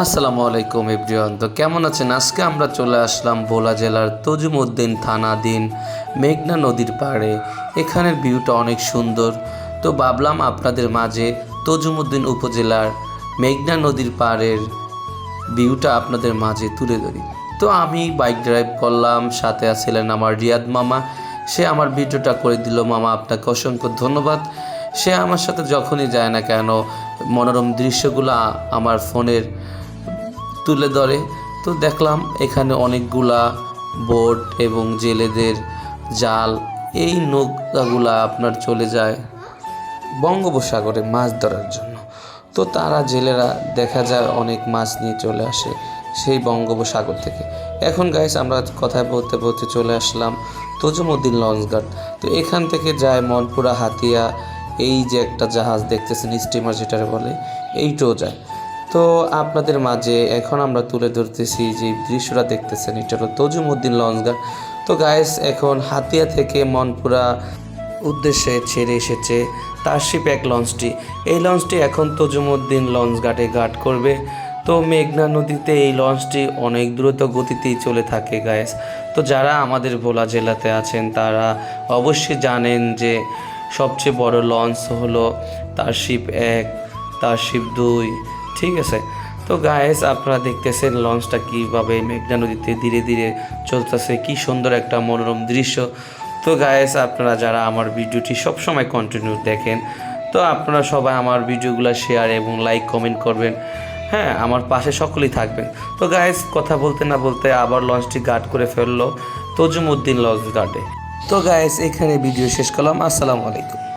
আসসালামু আলাইকুম এভরিওয়ান। তো কেমন আছেন? আজকে আমরা চলে আসলাম ভোলা জেলার তজুমুদ্দিন থানাধীন মেঘনা নদীর পাড়ে। এখানের ভিউটা অনেক সুন্দর। তো ভাবলাম আপনাদের মাঝে তজুমুদ্দিন উপজেলার মেঘনা নদীর পাড়ের ভিউটা আপনাদের মাঝে তুলে ধরি। তো আমি বাইক ড্রাইভ করলাম, সাথে আছিলেন আমার রিয়াদ মামা। সে আমার ভিডিওটা করে দিল। মামা, আপনাকে অসংখ্য ধন্যবাদ। সে আমার সাথে যখনই যায় না কেন, মনোরম দৃশ্যগুলো আমার ফোনের তুলে ধরে। তো দেখলাম এখানে অনেকগুলা বোট এবং জেলেদের জাল, এই নৌকাগুলা আপনার চলে যায় বঙ্গোপসাগরে মাছ ধরার জন্য। তো তারা জেলেরা দেখা যায় অনেক মাছ নিয়ে চলে আসে সেই বঙ্গোপসাগর থেকে। এখন গাইস আমরা কথায় বলতে বলতে চলে আসলাম তজুমুদ্দিন লঞ্চঘাট তো এখান থেকে যায় মনপুরা হাতিয়া, এই যে একটা জাহাজ দেখতেছেন স্টিমার যেটারে বলে, এইটাও যায়। তো আপনাদের মাঝে এখন আমরা তুলে ধরতেছি যে দৃশ্যটা দেখতেছেন এটা হলো তজুমুদ্দিন লঞ্চঘাট। তো গায়েস এখন হাতিয়া থেকে মনপুরা উদ্দেশ্যে ছেড়ে এসেছে তারশিপ এক লঞ্চটি। এই লঞ্চটি এখন তজুমুদ্দিন লঞ্চ ঘাটে ঘাট করবে। তো মেঘনা নদীতে এই লঞ্চটি অনেক দ্রুত গতিতেই চলে থাকে গায়েস তো যারা আমাদের ভোলা জেলাতে আছেন, তারা অবশ্যই জানেন যে সবচেয়ে বড় লঞ্চ হলো তারশিপ এক, তারশিপ দুই ঠিক আছে। তো গায়েস আপনারা দেখতেছেন লঞ্চটা কীভাবে মেঘনা নদীতে ধীরে ধীরে চলতেছে, কি সুন্দর একটা মনোরম দৃশ্য। তো গায়েস আপনারা যারা আমার ভিডিওটি সবসময় কন্টিনিউ দেখেন, তো আপনারা সবাই আমার ভিডিওগুলো শেয়ার এবং লাইক কমেন্ট করবেন। হ্যাঁ আমার পাশে সকলেই থাকবেন। তো গায়েস কথা বলতে না বলতে আবার লঞ্চটি গার্ড করে ফেলল, তজুমুদ্দিন লঞ্চ গার্ডে তো গায়েস এখানে ভিডিও শেষ করলাম, আসসালামু আলাইকুম।